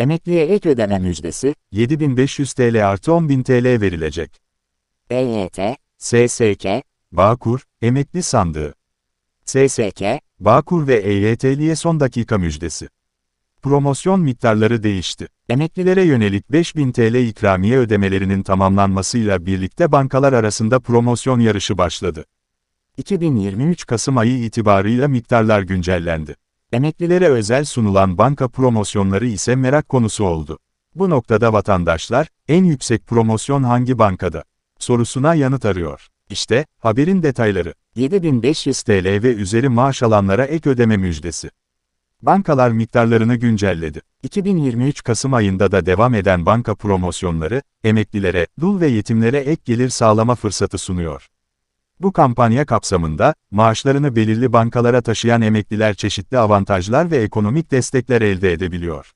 Emekliye ek ödeme müjdesi, 7500 TL artı 10.000 TL verilecek. EYT, SSK, Bağkur, emekli sandığı. SSK, Bağkur ve EYT'liye son dakika müjdesi. Promosyon miktarları değişti. Emeklilere yönelik 5000 TL ikramiye ödemelerinin tamamlanmasıyla birlikte bankalar arasında promosyon yarışı başladı. 2023 Kasım ayı itibarıyla miktarlar güncellendi. Emeklilere özel sunulan banka promosyonları ise merak konusu oldu. Bu noktada vatandaşlar, en yüksek promosyon hangi bankada? sorusuna yanıt arıyor. İşte, haberin detayları. 7500 TL ve üzeri maaş alanlara ek ödeme müjdesi. Bankalar miktarlarını güncelledi. 2023 Kasım ayında da devam eden banka promosyonları, emeklilere, dul ve yetimlere ek gelir sağlama fırsatı sunuyor. Bu kampanya kapsamında, maaşlarını belirli bankalara taşıyan emekliler çeşitli avantajlar ve ekonomik destekler elde edebiliyor.